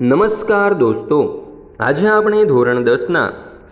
નમસ્કાર દોસ્તો. આજે આપણે ધોરણ દસના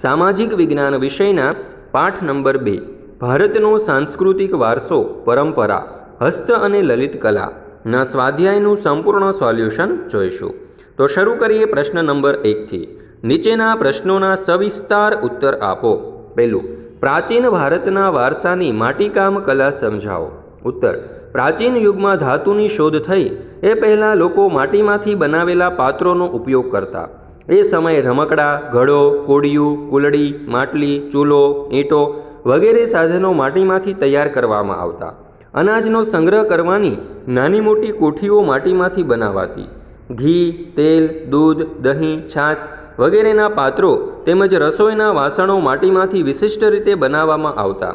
સામાજિક વિજ્ઞાન વિષયના પાઠ નંબર બે, ભારતનો સાંસ્કૃતિક વારસો, પરંપરા, હસ્ત અને લલિત કલાના સ્વાધ્યાયનું સંપૂર્ણ સોલ્યુશન જોઈશું. તો શરૂ કરીએ પ્રશ્ન નંબર એકથી. નીચેના પ્રશ્નોના સવિસ્તાર ઉત્તર આપો. પહેલું, પ્રાચીન ભારતના વારસાની માટીકામ કલા સમજાવો. ઉત્તર, પ્રાચીન યુગમાં ધાતુની શોધ થઈ. એ પહેલાં લોકો માટીમાંથી બનાવેલા પાત્રોનો ઉપયોગ કરતા. એ સમયે રમકડા, ઘડો, કોડિયું, કુલડી, માટલી, ચૂલો, ઈંટો વગેરે સાધનો માટીમાંથી તૈયાર કરવામાં આવતા. અનાજનો સંગ્રહ કરવાની નાની મોટી કોઠીઓ માટીમાંથી બનાવાતી. ઘી, તેલ, દૂધ, દહીં, છાશ વગેરેના પાત્રો તેમજ રસોઈના વાસણો માટીમાંથી વિશિષ્ટ રીતે બનાવવામાં આવતા.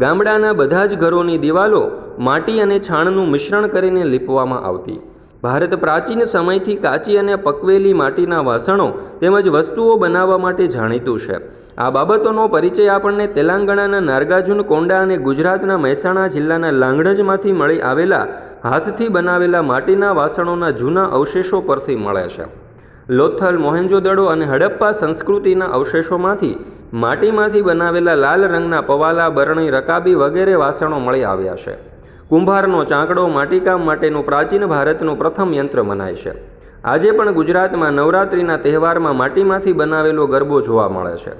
ગામડાના બધા જ ઘરોની દિવાલો માટી અને છાણનું મિશ્રણ કરીને લીપવામાં આવતી. ભારત પ્રાચીન સમયથી કાચી અને પકવેલી માટીના વાસણો તેમજ વસ્તુઓ બનાવવા માટે જાણીતું છે. આ બાબતોનો પરિચય આપણને તેલંગાણાના નાર્ગાર્જુન કોંડા અને ગુજરાતના મહેસાણા જિલ્લાના લાંગડજમાંથી મળી આવેલા હાથથી બનાવેલા માટીના વાસણોના જૂના અવશેષો પરથી મળે છે. લોથલ, મોહેન્જોદડો અને હડપ્પા સંસ્કૃતિના અવશેષોમાંથી માટીમાંથી બનાવેલા લાલ રંગના પવાલા, બરણી, રકાબી વગેરે વાસણો મળી આવ્યા છે. કુંભારનો ચાંકડો માટીકામ માટેનું પ્રાચીન ભારતનું પ્રથમ યંત્ર મનાય છે. આજે પણ ગુજરાતમાં નવરાત્રિના તહેવારમાં માટીમાંથી બનાવેલો ગરબો જોવા મળે છે.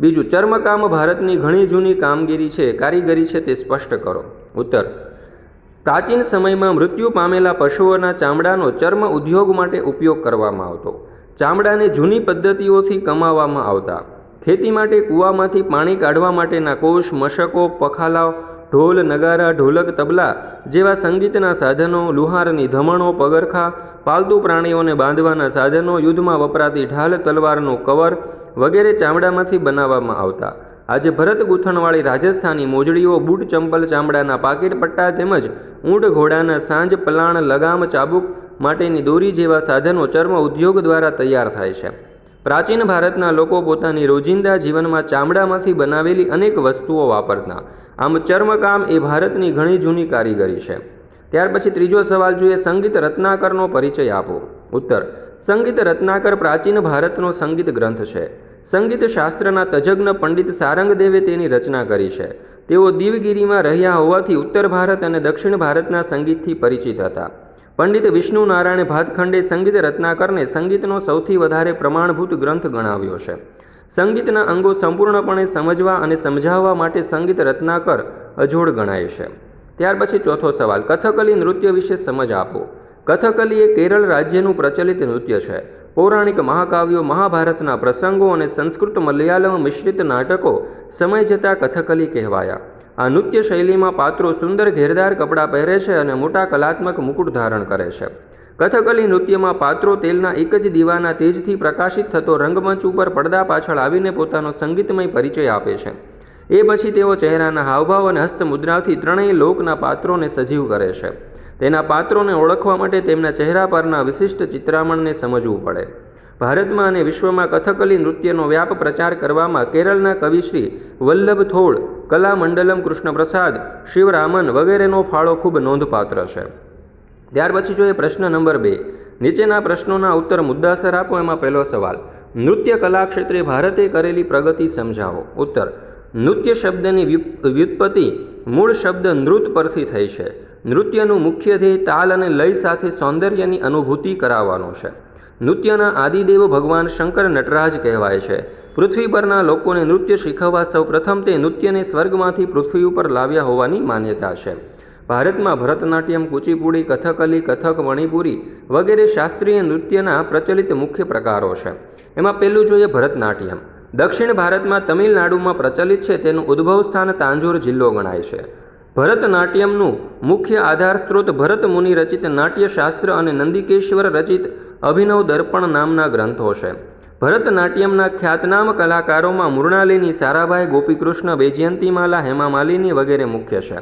બીજું ચર્મકામ ભારતની ઘણી જૂની કામગીરી છે, કારીગરી છે તે સ્પષ્ટ કરો. ઉત્તર. પ્રાચીન સમયમાં મૃત્યુ પામેલા પશુઓના ચામડાનો ચર્મ ઉદ્યોગ માટે ઉપયોગ કરવામાં આવતો. ચામડાને જૂની પદ્ધતિઓથી કમાવામાં આવતા. ખેતી માટે કૂવામાંથી પાણી કાઢવા માટેના કોષ, મશકો પખાલાવ ઢોલ, નગારા, ઢોલક, તબલા જેવા સંગીતના સાધનો, લુહારની ધમણો, પગરખા, પાલતુ પ્રાણીઓને બાંધવાના સાધનો, યુદ્ધમાં વપરાતી ઢાલ, તલવારનું કવર વગેરે ચામડામાંથી બનાવવામાં આવતા. આજે ભરત ગૂંથણવાળી રાજસ્થાની મોજડીઓ, બૂટ ચંપલ, ચામડાના પાકીટ પટ્ટા તેમજ ઊંટ ઘોડાના સાંજ, પલાણ, લગામ, ચાબુક માટેની દોરી જેવા સાધનો ચર્મ ઉદ્યોગ દ્વારા તૈયાર થાય છે. પ્રાચીન ભારતના લોકો પોતાની રોજિંદા જીવનમાં ચામડામાંથી બનાવેલી અનેક વસ્તુઓ વાપરતા. આમ ચર્મકામ એ ભારતની ઘણી જૂની કારીગરી છે. ત્યાર પછી ત્રીજો સવાલ જોઈએ સંગીત રત્નાકરનો પરિચય આપો. ઉત્તર, સંગીત રત્નાકર પ્રાચીન ભારતનો સંગીત ગ્રંથ છે. સંગીત શાસ્ત્રના તજજ્ઞ પંડિત સારંગદેવે તેની રચના કરી છે. તેઓ દીવગીરીમાં રહ્યા હોવાથી ઉત્તર ભારત અને દક્ષિણ ભારતના સંગીતથી પરિચિત હતા. પંડિત વિષ્ણુ નારાયણ ભાતખંડે સંગીત રત્નાકરને સંગીતનો સૌથી વધારે પ્રમાણભૂત ગ્રંથ ગણાવ્યો છે. સંગીતના અંગો સંપૂર્ણપણે સમજવા અને સમજાવવા માટે સંગીત રત્નાકર અજોડ ગણાય છે. ત્યાર પછી ચોથો સવાલ, કથકલી નૃત્ય વિશે સમજ આપો. કથકલી એ કેરળ રાજ્યનું પ્રચલિત નૃત્ય છે. પૌરાણિક મહાકાવ્યો, મહાભારતના પ્રસંગો અને સંસ્કૃત મલયાલમ મિશ્રિત નાટકો સમય જતાં કથકલી કહેવાયા. આ નૃત્ય શૈલીમાં પાત્રો સુંદર ઘેરદાર કપડાં પહેરે છે અને મોટા કલાત્મક મુકુટ ધારણ કરે છે. કથકલી નૃત્યમાં પાત્રો તેલના એક જ દીવાના તેજથી પ્રકાશિત થતો રંગમંચ ઉપર પડદા પાછળ આવીને પોતાનો સંગીતમય પરિચય આપે છે. એ પછી તેઓ ચહેરાના હાવભાવ અને હસ્તમુદ્રાથી ત્રણેય લોકના પાત્રોને સજીવ કરે છે. તેના પાત્રોને ઓળખવા માટે તેમના ચહેરા પરના વિશિષ્ટ ચિત્રામણને સમજવું પડે. ભારતમાં અને વિશ્વમાં કથકલી નૃત્યનો વ્યાપ પ્રચાર કરવામાં કેરળના કવિશ્રી વલ્લભ થોડ કલામંડલમ કૃષ્ણપ્રસાદ, શિવરામન વગેરેનો ફાળો ખૂબ નોંધપાત્ર છે. ત્યાર પછી જોઈએ પ્રશ્ન નંબર બે. નીચેના પ્રશ્નોના ઉત્તર મુદ્દાસર આપો, એમાં પહેલો સવાલ. નૃત્ય કલા ક્ષેત્રે ભારતે કરેલી પ્રગતિ સમજાવો. ઉત્તર. નૃત્ય શબ્દની વ્યુત્પત્તિ મૂળ શબ્દ નૃત પરથી થઈ છે. નૃત્યનું મુખ્ય ધ્યેય તાલ અને લય સાથે સૌંદર્યની અનુભૂતિ કરાવવાનો છે. નૃત્યના આદિદેવ ભગવાન શંકર નટરાજ કહેવાય છે. પૃથ્વી પરના લોકોને નૃત્ય શીખવવા સૌ પ્રથમ તે નૃત્યને સ્વર્ગમાંથી પૃથ્વી ઉપર લાવ્યા હોવાની માન્યતા છે. ભારતમાં ભરતનાટ્યમ, કુચીપુડી, કથકલી, કથક, મણિપુરી વગેરે શાસ્ત્રીય નૃત્યના પ્રચલિત મુખ્ય પ્રકારો છે. એમાં પહેલું જોઈએ ભરતનાટ્યમ. દક્ષિણ ભારતમાં તમિલનાડુમાં પ્રચલિત છે તેનું ઉદ્ભવ સ્થાન તાંજોર જિલ્લો ગણાય છે. ભરતનાટ્યમનું મુખ્ય આધાર સ્ત્રોત ભરત મુનિ રચિત નાટ્યશાસ્ત્ર અને નંદિકેશ્વર રચિત અભિનવ દર્પણ નામના ગ્રંથો છે. ભરતનાટ્યમના ખ્યાતનામ કલાકારોમાં મૃણાલિની સારાભાઈ, ગોપીકૃષ્ણ, વૈજયંતીમાલા, હેમા માલિની વગેરે મુખ્ય છે.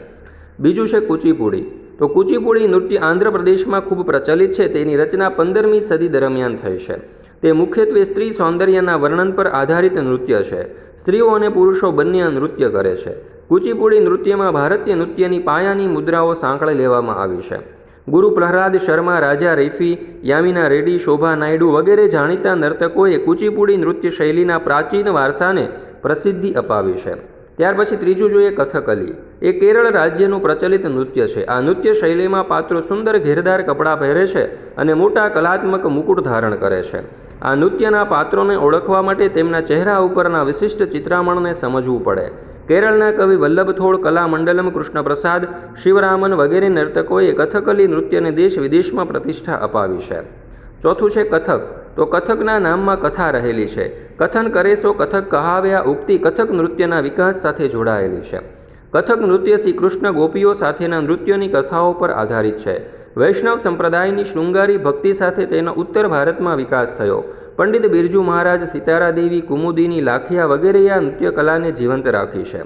બીજું છે કુચીપુડી. તો કુચીપુડી નૃત્ય આંધ્રપ્રદેશમાં ખૂબ પ્રચલિત છે. તેની રચના પંદરમી સદી દરમિયાન થઈ છે. તે મુખ્યત્વે સ્ત્રી સૌંદર્યના વર્ણન પર આધારિત નૃત્ય છે. સ્ત્રીઓ અને પુરુષો બંને નૃત્ય કરે છે. કુચીપુડી નૃત્યમાં ભારતીય નૃત્યની પાયાની મુદ્રાઓ સાંકળે લેવામાં આવી છે. ગુરુ પ્રહલાદ શર્મા, રાજા રૈફી, યામિના રેડ્ડી, શોભા નાયડુ વગેરે જાણીતા નર્તકોએ કુચીપુડી નૃત્ય શૈલીના પ્રાચીન વારસાને પ્રસિદ્ધિ અપાવી છે. ત્યાર પછી ત્રીજું જોઈએ કથકલી. એ કેરળ રાજ્યનું પ્રચલિત નૃત્ય છે. આ નૃત્ય શૈલીમાં પાત્રો સુંદર ઘેરદાર કપડાં પહેરે છે અને મોટા કલાત્મક મુકુટ ધારણ કરે છે. આ નૃત્યના પાત્રોને ઓળખવા માટે તેમના ચહેરા ઉપરના વિશિષ્ટ ચિત્રામણને સમજવું પડે. કેરળના કવિ વલ્લભથોડ કલામંડલમ કૃષ્ણપ્રસાદ, શિવરામન વગેરે નર્તકોએ કથકલી નૃત્યને દેશ વિદેશમાં પ્રતિષ્ઠા અપાવી છે. ચોથું છે કથક. તો કથકના નામમાં કથા રહેલી છે. કથન કરે સો કથક કહાવ્યા ઉક્તિ કથક નૃત્યના વિકાસ સાથે જોડાયેલી છે. કથક નૃત્ય શ્રી કૃષ્ણ ગોપીઓ સાથેના નૃત્યોની કથાઓ પર આધારિત છે. વૈષ્ણવ સંપ્રદાયની શૃંગારી ભક્તિ સાથે તેનો ઉત્તર ભારતમાં વિકાસ થયો. પંડિત બિરજુ મહારાજ સિતારા દેવી કુમુદીની લાખિયા વગેરે આ નૃત્ય કલાને જીવંત રાખી છે.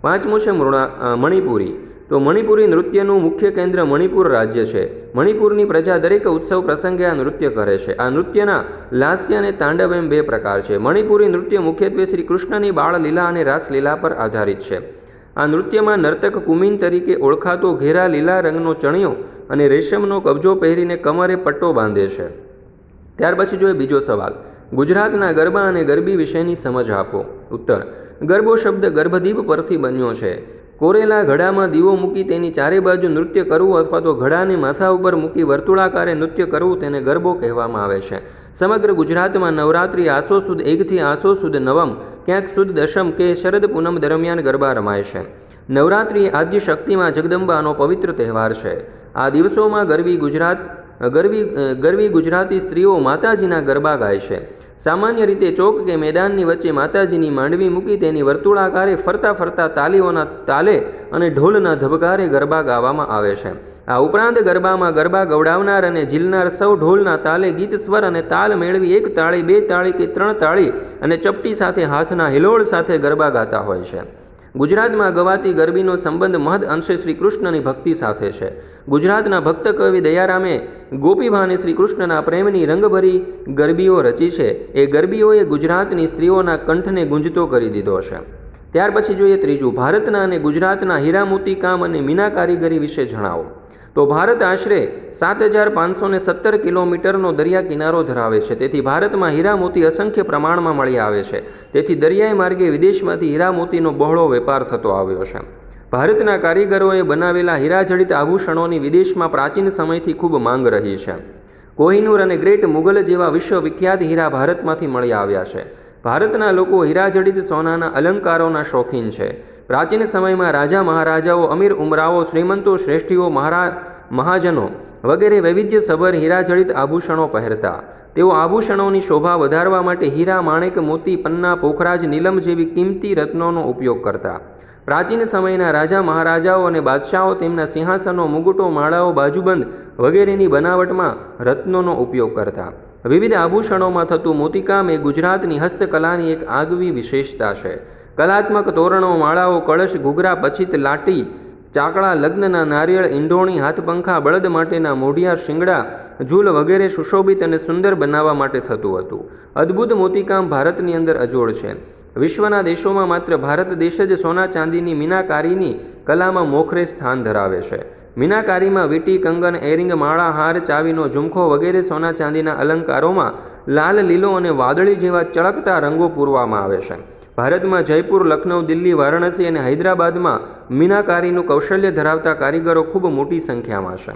પાંચમું છે મૃણા મણિપુરી. તો મણિપુરી નૃત્યનું મુખ્ય કેન્દ્ર મણિપુર રાજ્ય છે. મણિપુરની પ્રજા દરેક ઉત્સવ પ્રસંગે આ નૃત્ય કરે છે. આ નૃત્યના લાસ્ય અને તાંડવ એમ બે પ્રકાર છે. મણિપુરી નૃત્ય મુખ્યત્વે શ્રી કૃષ્ણની બાળલીલા અને રાસલીલા પર આધારિત છે. આ નૃત્યમાં નર્તક કુમિન તરીકે ઓળખાતો ઘેરા લીલા રંગનો ચણિયો અને રેશમનો કબજો પહેરીને કમરે પટ્ટો બાંધે છે. ત્યાર પછી જોઈએ બીજો સવાલ. ગુજરાતના ગરબા અને ગરબી વિશેની સમજ આપો. ઉત્તર. ગરબો શબ્દ ગર્ભદીપ પરથી બન્યો છે. કોરેલા ઘડામાં દીવો મૂકી તેની ચારે બાજુ નૃત્ય કરવું અથવા તો ઘડાને માથા ઉપર મૂકી વર્તુળાકારે નૃત્ય કરવું તેને ગરબો કહેવામાં આવે છે. સમગ્ર ગુજરાતમાં નવરાત્રિ આસો સુદ એકથી આસો સુદ નવમ, ક્યાંક સુદ દશમ કે શરદ પૂનમ દરમિયાન ગરબા રમાય છે. નવરાત્રિ આદ્ય શક્તિમાં જગદંબાનો પવિત્ર તહેવાર છે. આ દિવસોમાં ગરબી ગુજરાત ગરવી ગરવી ગુજરાતી સ્ત્રીઓ માતાજીના ગરબા ગાય છે. સામાન્ય રીતે ચોક કે મેદાનની વચ્ચે માતાજીની માંડવી મૂકી તેની વર્તુળાકારે ફરતા ફરતા તાલીઓના તાલે અને ઢોલના ધબકારે ગરબા ગાવામાં આવે છે. આ ઉપરાંત ગરબામાં ગરબા ગવડાવનાર અને ઝીલનાર સૌ ઢોલના તાલે ગીત સ્વર અને તાલ મેળવી એક તાળી, બે તાળી કે ત્રણ તાળી અને ચપટી સાથે હાથના હિલોળ સાથે ગરબા ગાતા હોય છે. ગુજરાતમાં ગવાતી ગરબીનો સંબંધ મહદ અંશે શ્રી કૃષ્ણની ભક્તિ સાથે છે. ગુજરાતના ભક્ત કવિ દયારામે ગોપીભાને શ્રી કૃષ્ણના પ્રેમની રંગભરી ગરબીઓ રચી છે. એ ગરબીઓએ ગુજરાતની સ્ત્રીઓના કંઠને ગુંજતો કરી દીધો છે. ત્યાર પછી જોઈએ ત્રીજું. ભારતના અને ગુજરાતના હીરામોતી કામ અને મીના કારીગરી વિશે જણાવો. તો ભારત આશરે સાત હજાર પાંચસો ને સત્તર કિલોમીટરનો દરિયા કિનારો ધરાવે છે. તેથી ભારતમાં હીરા મોતી અસંખ્ય પ્રમાણમાં મળી આવે છે. તેથી દરિયાઈ માર્ગે વિદેશમાંથી હીરા મોતીનો બહોળો વેપાર થતો આવ્યો છે. ભારતના કારીગરોએ બનાવેલા હીરાજડિત આભૂષણોની વિદેશમાં પ્રાચીન સમયથી ખૂબ માંગ રહી છે. કોહિનૂર અને ગ્રેટ મુગલ જેવા વિશ્વવિખ્યાત હીરા ભારતમાંથી મળી આવ્યા છે. ભારતના લોકો હીરાજડિત સોનાના અલંકારોના શોખીન છે. પ્રાચીન સમયમાં રાજા મહારાજાઓ, અમીર ઉમરાઓ, શ્રીમંતો, શ્રેષ્ઠીઓ, મહારા, મહાજનો વગેરે વૈવિધ્યસભર હીરાજડિત આભૂષણો પહેરતા. તેઓ આભૂષણોની શોભા વધારવા માટે હીરા, માણેક, મોતી, પન્ના, પોખરાજ, નીલમ જેવી કિંમતી રત્નોનો ઉપયોગ કરતા. પ્રાચીન સમયના રાજા મહારાજાઓ અને બાદશાહો તેમના સિંહાસનો, મુગુટો, માળાઓ, બાજુબંધ વગેરેની બનાવટમાં રત્નોનો ઉપયોગ કરતા. વિવિધ આભૂષણોમાં થતું મોતીકામ એ ગુજરાતની હસ્તકલાની એક આગવી વિશેષતા છે. કલાત્મક તોરણો, માળાઓ, કળશ, ઘૂઘરા, પછીત લાટી ચાકડા લગ્નના નારિયેળ, ઈંડોણી, હાથપંખા, બળદ માટેના મોઢિયા, શિંગડા, ઝૂલ વગેરે સુશોભિત અને સુંદર બનાવવા માટે થતું હતું. અદ્ભુત મોતીકામ ભારતની અંદર અજોડ છે. વિશ્વના દેશોમાં માત્ર ભારત દેશ જ સોના ચાંદીની મીનાકારીની કલામાં મોખરે સ્થાન ધરાવે છે. મીનાકારીમાં વીટી, કંગન, એરિંગ, માળા, હાર, ચાવીનો ઝુમખો વગેરે સોના ચાંદીના અલંકારોમાં લાલ, લીલો અને વાદળી જેવા ચળકતા રંગો પૂરવામાં આવે છે. ભારતમાં જયપુર, લખનૌ, દિલ્હી, વારાણસી અને હૈદરાબાદમાં મીનાકારીનું કૌશલ્ય ધરાવતા કારીગરો ખૂબ મોટી સંખ્યામાં છે.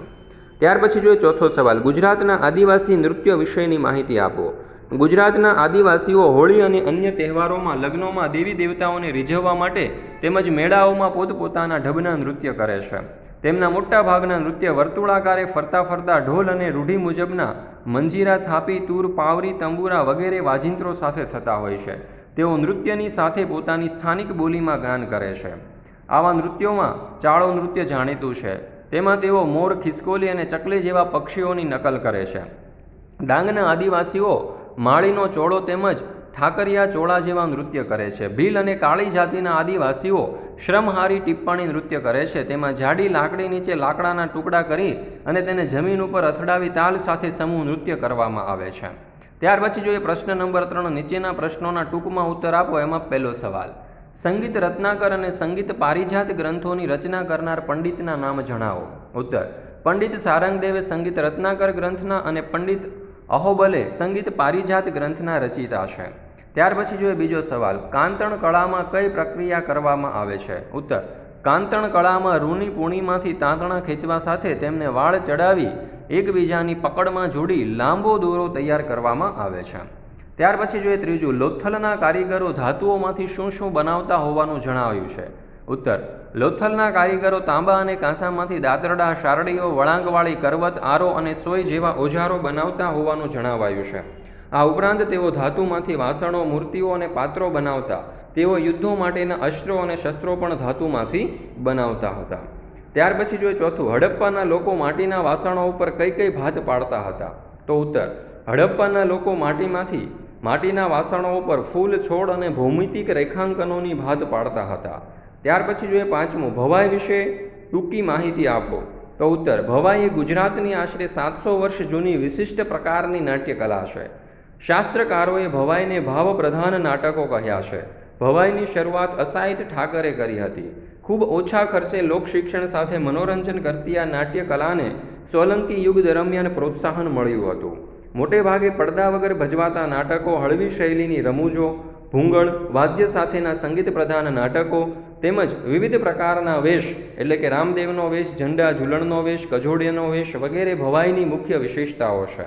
ત્યાર પછી જોઈએ ચોથો સવાલ. ગુજરાતના આદિવાસી નૃત્ય વિષયની માહિતી આપો. ગુજરાતના આદિવાસીઓ હોળી અને અન્ય તહેવારોમાં લગ્નોમાં દેવી દેવતાઓને રીઝવવા માટે તેમજ મેળાઓમાં પોતપોતાના ઢબના નૃત્ય કરે છે. તેમના મોટા ભાગના નૃત્ય વર્તુળાકારે ફરતા ફરતા ઢોલ અને રૂઢિ મુજબના મંજીરા, થાપી, તૂર, પાવરી, તંબુરા વગેરે વાજિંત્રો સાથે થતા હોય છે. તેઓ નૃત્યની સાથે પોતાની સ્થાનિક બોલીમાં ગાન કરે છે. આવા નૃત્યોમાં ચાળો નૃત્ય જાણીતું છે. તેમાં તેઓ મોર, ખિસકોલી અને ચકલી જેવા પક્ષીઓની નકલ કરે છે. ડાંગના આદિવાસીઓ માળીનો ચોળો તેમજ ઠાકરિયા ચોળા જેવા નૃત્ય કરે છે. ભીલ અને કાળી જાતિના આદિવાસીઓ શ્રમહારી ટિપ્પણી નૃત્ય કરે છે. તેમાં જાડી લાકડી નીચે લાકડાના ટુકડા કરી અને તેને જમીન ઉપર અથડાવી તાલ સાથે સમૂહ નૃત્ય કરવામાં આવે છે. ત્યાર પછી જોઈએ પ્રશ્ન નંબર ત્રણ નીચેના પ્રશ્નોના ટૂંકમાં ઉત્તર આપો, એમાં પહેલો સવાલ. સંગીત રત્નાકર અને સંગીત પારિજાત ગ્રંથોની રચના કરનાર પંડિતના નામ જણાવો. ઉત્તર. પંડિત સારંગદેવે સંગીત રત્નાકર ગ્રંથના અને પંડિત અહોબલે સંગીત પારિજાત ગ્રંથના રચિતા છે. ત્યાર પછી જોઈએ બીજો સવાલ, કાંતણ કળામાં કઈ પ્રક્રિયા કરવામાં આવે છે? ઉત્તર. કાંતણ કળામાં રૂની પૂણીમાંથી તાંતણા ખેંચવા સાથે તેમને વાળ ચડાવી એકબીજાની પકડમાં જોડી લાંબો દોરો તૈયાર કરવામાં આવે છે. ત્યાર પછી જોઈએ ત્રીજું, લોથલના કારીગરો ધાતુઓમાંથી શું શું બનાવતા હોવાનું જણાવ્યું છે. ઉત્તર, લોથલના કારીગરો તાંબા અને કાંસામાંથી દાતરડા, શારડીઓ, વળાંકવાળી કરવત, આરો અને સોય જેવા ઓજારો બનાવતા હોવાનું જણાવાયું છે. આ ઉપરાંત તેઓ ધાતુમાંથી વાસણો, મૂર્તિઓ અને પાત્રો બનાવતા, તેઓ યુદ્ધો માટેના અસ્ત્રો અને શસ્ત્રો પણ ધાતુમાંથી બનાવતા હતા. ત્યાર પછી જોઈએ ચોથું, હડપ્પાના લોકો માટીના વાસણો ઉપર કઈ કઈ ભાત પાડતા હતા? તો ઉત્તર, હડપ્પાના લોકો માટીમાંથી માટીના વાસણો ઉપર ફૂલ, છોડ અને ભૌમિતિક રેખાંકનોની ભાત પાડતા હતા. ત્યાર પછી જોઈએ પાંચમું, ભવાઈ વિશે ટૂંકી માહિતી આપો. તો ઉત્તર, ભવાઈ એ ગુજરાતની આશરે સાતસો વર્ષ જૂની વિશિષ્ટ પ્રકારની નાટ્યકલા છે. શાસ્ત્રકારોએ ભવાઈને ભાવપ્રધાન નાટકો કહ્યા છે. ભવાઈની શરૂઆત અસાહિત ઠાકરે કરી હતી. ખૂબ ઓછા ખર્ચે લોકશિક્ષણ સાથે મનોરંજન કરતી આ નાટ્યકલાને સોલંકી યુગ દરમિયાન પ્રોત્સાહન મળ્યું હતું. મોટે ભાગે પડદા વગર ભજવાતા નાટકો હળવી શૈલીની રમૂજો, ભૂંગળ, વાદ્ય સાથેના સંગીત પ્રધાન નાટકો તેમજ વિવિધ પ્રકારના વેશ એટલે કે રામદેવનો વેશ, ઝંડા ઝૂલણનો વેશ, કજોડિયાનો વેશ વગેરે ભવાઈની મુખ્ય વિશેષતાઓ છે.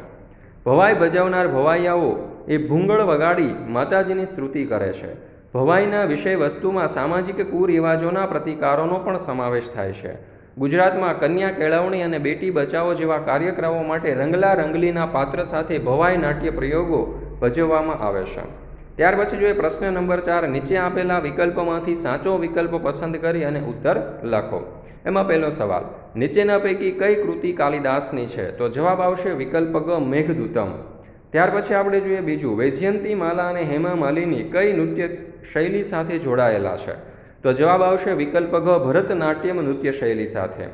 ભવાઈ ભજવનાર ભવાઈયાઓ એ ભૂંગળ વગાડી માતાજીની સ્તુતિ કરે છે. ભવાઈના વિષય વસ્તુમાં સામાજિક કુરિવાજોના પ્રતિકારોનો પણ સમાવેશ થાય છે. ગુજરાતમાં કન્યા કેળવણી અને બેટી બચાવો જેવા કાર્યક્રમો માટે રંગલા રંગલીના પાત્ર સાથે ભવાઈ નાટ્ય પ્રયોગો ભજવવામાં આવે છે. ત્યાર પછી જોઈએ પ્રશ્ન નંબર ચાર નીચે આપેલા વિકલ્પમાંથી સાચો વિકલ્પ પસંદ કરી અને ઉત્તર લખો. એમાં પહેલો સવાલ, નીચેના પૈકી કઈ કૃતિ કાલિદાસની છે? તો જવાબ આવશે વિકલ્પ ગ, મેઘદૂતમ. ત્યાર પછી આપણે જોઈએ બીજું. વૈજયંતી માલા અને હેમા માલિની કઈ નૃત્ય શૈલી સાથે જોડાયેલા છે? તો જવાબ આવશે વિકલ્પ ઘ, ભરતનાટ્યમ નૃત્ય શૈલી સાથે.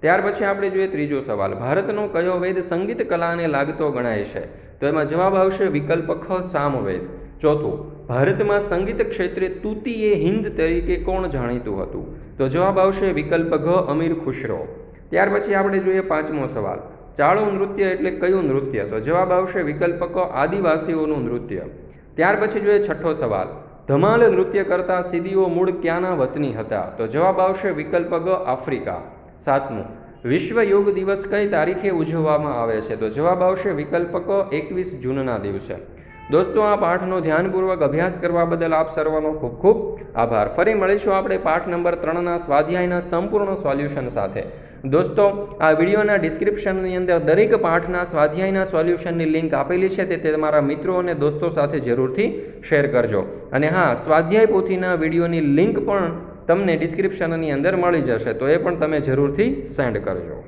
ત્યાર પછી આપણે જોઈએ ત્રીજો સવાલ. ભારતનો કયો વેદ સંગીત કલાને લાગતો ગણાય છે? તો એમાં જવાબ આવશે વિકલ્પ ખ, સામવેદ. ચોથું. ભારતમાં સંગીત ક્ષેત્રે તૂતીએ હિન્દ તરીકે કોણ જાણીતું હતું? તો જવાબ આવશે વિકલ્પ ઘ, અમીર ખુશરો ત્યાર પછી આપણે જોઈએ પાંચમો સવાલ. ચાળો નૃત્ય એટલે કયું નૃત્ય? તો જવાબ આવશે વિકલ્પ ક આદિવાસીઓનું નૃત્ય. ત્યાર પછી જોઈએ છઠ્ઠો સવાલ. ધમાલ નૃત્ય કરતા સિદ્દીઓ મૂળ ક્યાંના વતની હતા? તો જવાબ આવશે વિકલ્પ ગ આફ્રિકા. સાતમું. વિશ્વ યોગ દિવસ કઈ તારીખે ઉજવવામાં આવે છે? તો જવાબ આવશે વિકલ્પ ક એકવીસ જૂનના દિવસે. દોસ્તો, આ પાઠનો ધ્યાનપૂર્વક અભ્યાસ કરવા બદલ આપ સર્વનો ખૂબ ખૂબ આભાર. ફરી મળીશું આપણે પાઠ નંબર ત્રણના સ્વાધ્યાયના સંપૂર્ણ સોલ્યુશન સાથે. દોસ્તો, આ વિડીયોના ડિસ્ક્રિપ્શનની અંદર દરેક પાઠના સ્વાધ્યાયના સોલ્યુશનની લિંક આપેલી છે, તે તમારા મિત્રો અને દોસ્તો સાથે જરૂરથી શેર કરજો. અને હા, સ્વાધ્યાય પોથીના વિડીયોની લિંક પણ તમને ડિસ્ક્રિપ્શનની અંદર મળી જશે, તો એ પણ તમે જરૂરથી સેન્ડ કરજો.